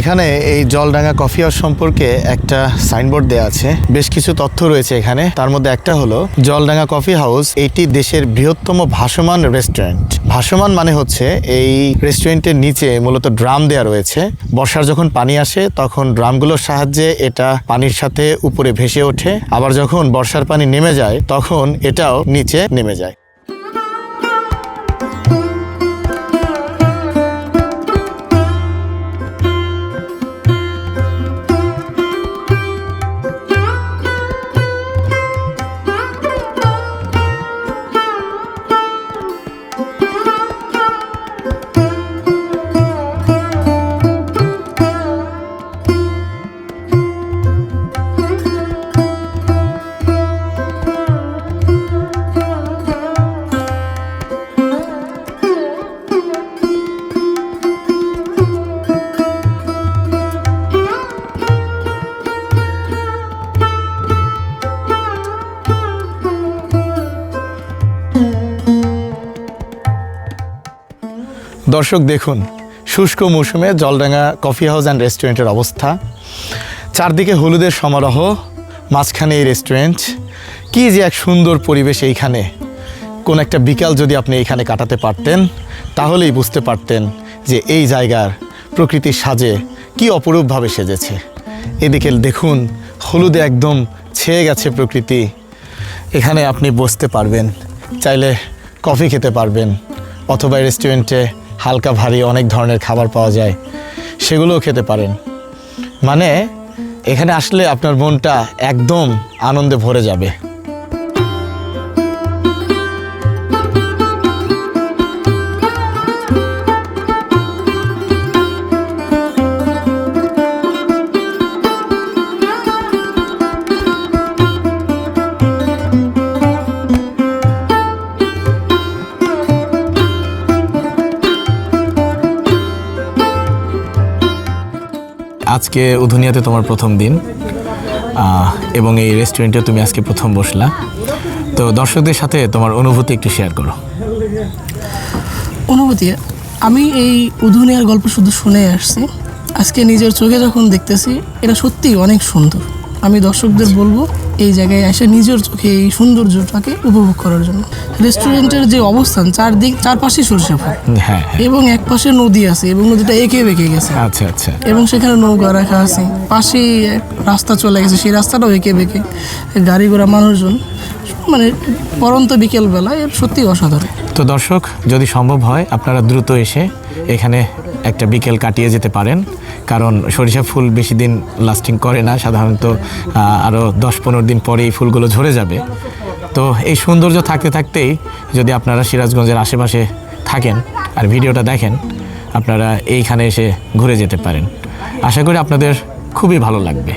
এখানে এই Jaldanga coffee house সম্পর্কে একটা সাইনবোর্ড দেওয়া আছে। বেশ কিছু তথ্য রয়েছে এখানে। তার মধ্যে একটা হলো, জলডাঙ্গা কফি হাউস এটি দেশের বৃহত্তম ভাসমান রেস্টুরেন্ট। ভাসমান মানে হচ্ছে এই রেস্টুরেন্টের নিচে মূলত ড্রাম দেওয়া রয়েছে। বর্ষার যখন পানি আসে, তখন ড্রামগুলোর সাহায্যে এটা পানির সাথে উপরে ভেসে ওঠে। আবার যখন বর্ষার পানি নেমে যায়, তখন এটাও নিচে নেমে যায়। দর্শক দেখুন, শুষ্ক মৌসুমে জলডাঙ্গা কফি হাউস অ্যান্ড রেস্টুরেন্টের অবস্থা। চারদিকে হলুদের সমারোহ, মাঝখানে এই রেস্টুরেন্ট। কী যে এক সুন্দর পরিবেশ এইখানে। কোন একটা বিকাল যদি আপনি এইখানে কাটাতে পারতেন, তাহলেই বুঝতে পারতেন যে এই জায়গার প্রকৃতির সাজে কি অপরূপভাবে সেজেছে। এদিকে দেখুন, হলুদে একদম ছেয়ে গেছে প্রকৃতি। এখানে আপনি বসতে পারবেন, চাইলে কফি খেতে পারবেন, অথবা রেস্টুরেন্টে হালকা ভারী অনেক ধরনের খাবার পাওয়া যায়, সেগুলোও খেতে পারেন। মানে এখানে আসলে আপনার মনটা একদম আনন্দে ভরে যাবে। আজকে উধুনিয়াতে তোমার প্রথম দিন এবং এই রেস্টুরেন্টে তুমি আজকে প্রথম বসলা। তো দর্শকদের সাথে তোমার অনুভূতি একটু শেয়ার করো। অনুভূতি, আমি এই উধুনিয়ার গল্প শুধু শুনে আসছি। আজকে নিজের চোখে যখন দেখতেছি, এটা সত্যিই অনেক সুন্দর। আমি দর্শকদের বলব এই জায়গায় এসে নিজের চোখে এই সৌন্দর্যটাকে উপভোগ করার জন্য। রেস্টুরেন্টের যে অবস্থান চারদিক চারপাশে সরষে ফুল। হ্যাঁ এবং এক পাশে নদী আছে এবং নদীটা এঁকে বেঁকে গেছে। আচ্ছা আচ্ছা। এবং সেখানে নৌকা রাখা আছে। পাশেই এক রাস্তা চলে গেছে সেই রাস্তাটাও এঁকে বেঁকে। গাড়ি ঘোড়া মানুষজন মানে পরন্ত বিকেলবেলা এর সত্যি অসাধারণ। তো দর্শক যদি সম্ভব হয় আপনারা দ্রুত এসে এখানে একটা বিকেল কাটিয়ে যেতে পারেন। কারণ সরিষা ফুল বেশি দিন লাস্টিং করে না, সাধারণত আরও দশ পনেরো দিন পরে এই ফুলগুলো ঝরে যাবে। তো এই সৌন্দর্য থাকতে থাকতেই যদি আপনারা সিরাজগঞ্জের আশেপাশে থাকেন আর ভিডিওটা দেখেন, আপনারা এইখানে এসে ঘুরে যেতে পারেন। আশা করি আপনাদের খুবই ভালো লাগবে।